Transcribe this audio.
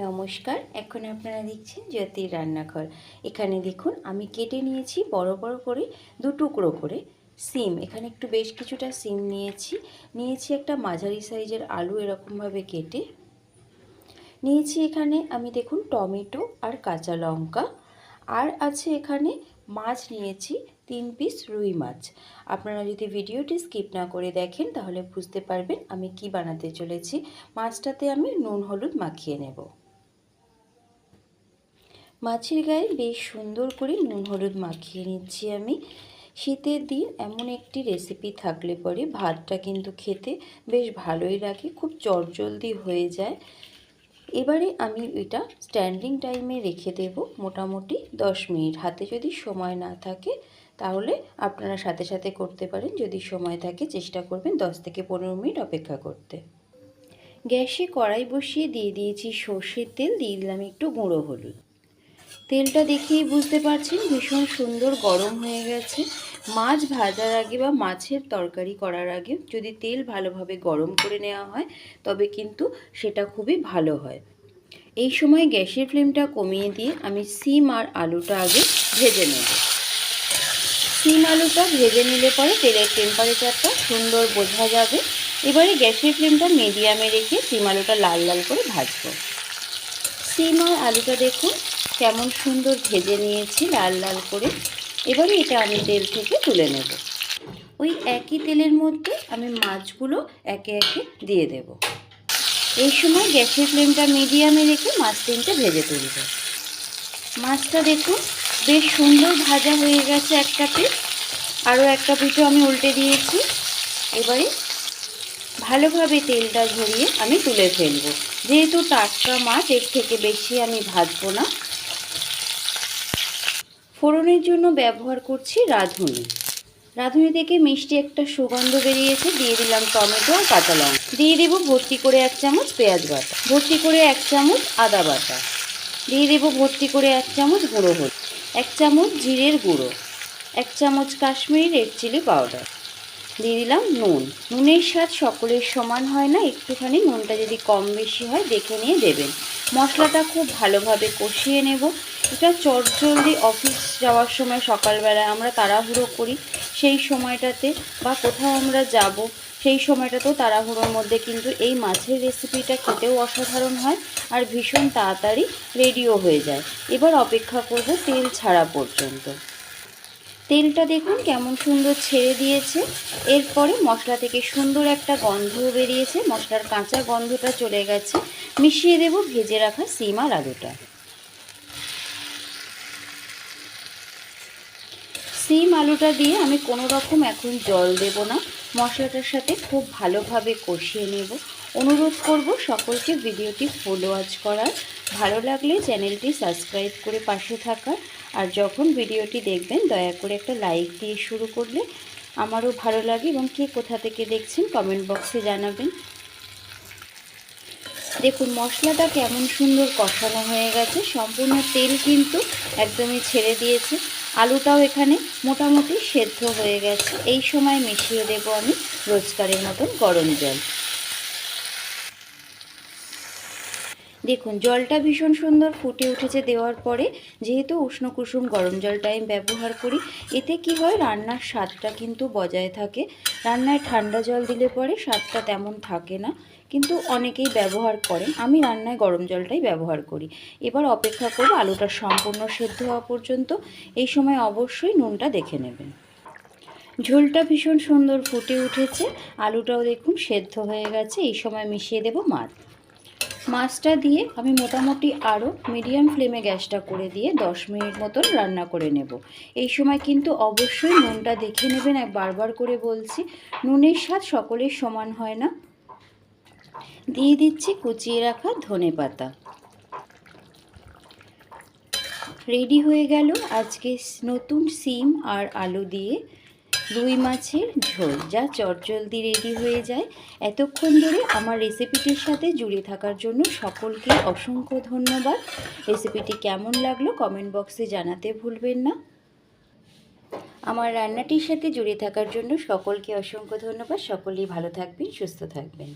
নমস্কার, এখন আপনারা দেখছেন জ্যোতির রান্নাঘর। এখানে দেখুন, আমি কেটে নিয়েছি বড় বড় করে দু টুকরো করে সিম। এখানে একটু বেশ কিছুটা সিম নিয়েছি। নিয়েছি একটা মাঝারি সাইজের আলু এরকমভাবে কেটে। নিয়েছি এখানে আমি দেখুন টমেটো আর কাঁচা লঙ্কা। আর আছে এখানে মাছ নিয়েছি, তিন পিস রুই মাছ। আপনারা যদি ভিডিওটি স্কিপ না করে দেখেন, তাহলে বুঝতে পারবেন আমি কি বানাতে চলেছি। মাছটাতে আমি নুন, হলুদ মাখিয়ে নেব। মাছের গায়ে বেশ সুন্দর করে নুন হলুদ মাখিয়ে নিচ্ছি আমি। শীতের দিন এমন একটি রেসিপি থাকলে পরে ভাতটা কিন্তু খেতে বেশ ভালোই লাগে, খুব চটজলদি হয়ে যায়। এবারে আমি এটা স্ট্যান্ডিং টাইমে রেখে দেব মোটামুটি দশ মিনিট। হাতে যদি সময় না থাকে তাহলে আপনারা সাথে সাথে করতে পারেন। যদি সময় থাকে চেষ্টা করবেন দশ থেকে পনেরো মিনিট অপেক্ষা করতে। গ্যাসে কড়াই বসিয়ে দিয়ে দিয়েছি সর্ষের তেল, দিয়ে দিলাম একটু গুঁড়ো হলুদ। তেলটা দেখেই বুঝতে পারছেন ভীষণ সুন্দর গরম হয়ে গেছে। মাছ ভাজার আগে বা মাছের তরকারি করার আগে যদি তেল ভালোভাবে গরম করে নেওয়া হয়, তবে কিন্তু সেটা খুবই ভালো হয়। এই সময় গ্যাসের ফ্লেমটা কমিয়ে দিয়ে আমি সিম আর আলুটা আগে ভেজে নেব। সিম আলুটা ভেজে নিলে পরে তেলের টেম্পারেচারটা সুন্দর বোঝা যাবে। এবারে গ্যাসের ফ্লেমটা মিডিয়ামে রেখে সিম আলুটা লাল লাল করে ভাজবো। সিম আলুটা দেখুন, কেমন সুন্দর ভেজে নিয়েছি লাল লাল করে। এবারে এটা আমি তেল থেকে তুলে নেব। ওই একই তেলের মধ্যে আমি মাছগুলো একে একে দিয়ে দেব। এই সময় গ্যাসের ফ্লেমটা মিডিয়ামে রেখে মাছ তিনটে ভেজে তুলব। মাছটা দেখুন, বেশ সুন্দর ভাজা হয়ে গেছে একটা পিস আরও একটা পিঠও আমি উল্টে দিয়েছি। এবারে ভালোভাবে তেলটা ঝরিয়ে আমি তুলে ফেলব। যেহেতু টাটকা মাছ, এর থেকে বেশি আমি ভাজবো না। ফোড়নের জন্য ব্যবহার করছি রাঁধুনি। রাঁধুনি থেকে মিষ্টি একটা সুগন্ধ বেরিয়েছে, দিয়ে দিলাম টমেটো আর কাঁচা লঙ্কা। দিয়ে দেবো ভর্তি করে এক চামচ পেঁয়াজ বাটা। ভর্তি করে এক চামচ আদা বাটা। দিয়ে দেবো ভর্তি করে এক চামচ গুঁড়ো হলুদ। এক চামচ জিরের গুঁড়ো। এক চামচ কাশ্মীরি রেড চিলি পাউডার। দিয়ে দিলাম নুন। নুনের স্বাদ সকলের সমান হয় না, একটুখানি নুনটা যদি কম বেশি হয় দেখে নিয়ে দেবেন। মশলাটা খুব ভালোভাবে কষিয়ে নেব। এটা চটজলদি অফিস যাওয়ার সময় সকালবেলা আমরা তাড়াহুড়ো করি, সেই সময়টাতে বা কোথাও আমরা যাব, সেই সময়টাতেও তাড়াহুড়োর মধ্যে কিন্তু এই মাছের রেসিপিটা খেতেও অসাধারণ হয় আর ভীষণ তাড়াতাড়ি রেডিও হয়ে যায়। এবার অপেক্ষা করব তেল ছাড়া পর্যন্ত। তেলটা দেখুন কেমন সুন্দর ছেড়ে দিয়েছে। এরপরে মশলা থেকে সুন্দর একটা গন্ধ বেরিয়েছে। মশলার কাঁচা গন্ধটা চলে গেছে। মিশিয়ে দেব ভেজে রাখা সিম আর আলুটা। সিম আলুটা দিয়ে আমি কোনো রকম এখন জল দেব না। মশলাটার সাথে খুব ভালোভাবে কষিয়ে নেব। অনুরোধ করব সকলকে ভিডিওটি ফলো ওয়াচ করার। ভালো লাগলে চ্যানেলটি সাবস্ক্রাইব করে পাশে থাকার। আর যখন ভিডিওটি দেখবেন, দয়া করে একটা লাইক দিয়ে শুরু করলে আমারও ভালো লাগে এবং কে কোথা থেকে দেখছেন কমেন্ট বক্সে জানাবেন। দেখুন, মশলাটা কেমন সুন্দর কষানো হয়ে গেছে। সম্পূর্ণ তেল কিন্তু একদমই ছেড়ে দিয়েছে। আলুটাও এখানে মোটামুটি সেদ্ধ হয়ে গেছে। এই সময় মিশিয়ে দেবো আমি রোজকারের মতন গরম জল। দেখুন, জলটা ভীষণ সুন্দর ফুটে উঠেছে দেওয়ার পরে, যেহেতু উষ্ণ কুসুম গরম জলটা আমি ব্যবহার করি, এতে কি হয় রান্নার স্বাদটা কিন্তু বজায় থাকে। রান্নায় ঠান্ডা জল দিলে পরে স্বাদটা তেমন থাকে না, কিন্তু অনেকেই ব্যবহার করেন। আমি রান্নায় গরম জলটাই ব্যবহার করি। এবার অপেক্ষা করব আলুটা সম্পূর্ণ সেদ্ধ হওয়া পর্যন্ত। এই সময় অবশ্যই নুনটা দেখে নেবেন। ঝোলটা ভীষণ সুন্দর ফুটে উঠেছে। আলুটাও দেখুন সেদ্ধ হয়ে গেছে। এই সময় মিশিয়ে দেব মাছ। মাছটা দিয়ে আমি মোটামুটি আরও মিডিয়াম ফ্লেমে গ্যাসটা করে দিয়ে দশ মিনিট মতন রান্না করে নেব। এই সময় কিন্তু অবশ্যই নুনটা দেখে নেবেন, এক বারবার করে বলছি। নুনের স্বাদ সকলের সমান হয় না। দিয়ে দিচ্ছি কুচিয়ে রাখা ধনে পাতা। রেডি হয়ে গেল আজকে নতুন সিম আর আলু দিয়ে। রুই মাছের ঝোল, যা চটজলদি রেডি হয়ে যায়। এতক্ষণ ধরে আমার রেসিপিটির সাথে জুড়ে থাকার জন্য সকলকে অসংখ্য ধন্যবাদ। রেসিপিটি কেমন লাগল কমেন্ট বক্সে জানাতে ভুলবেন না। আমার রান্নাটির সাথে জুড়ে থাকার জন্য সকলকে অসংখ্য ধন্যবাদ। সকলেই ভালো থাকবেন, সুস্থ থাকবেন।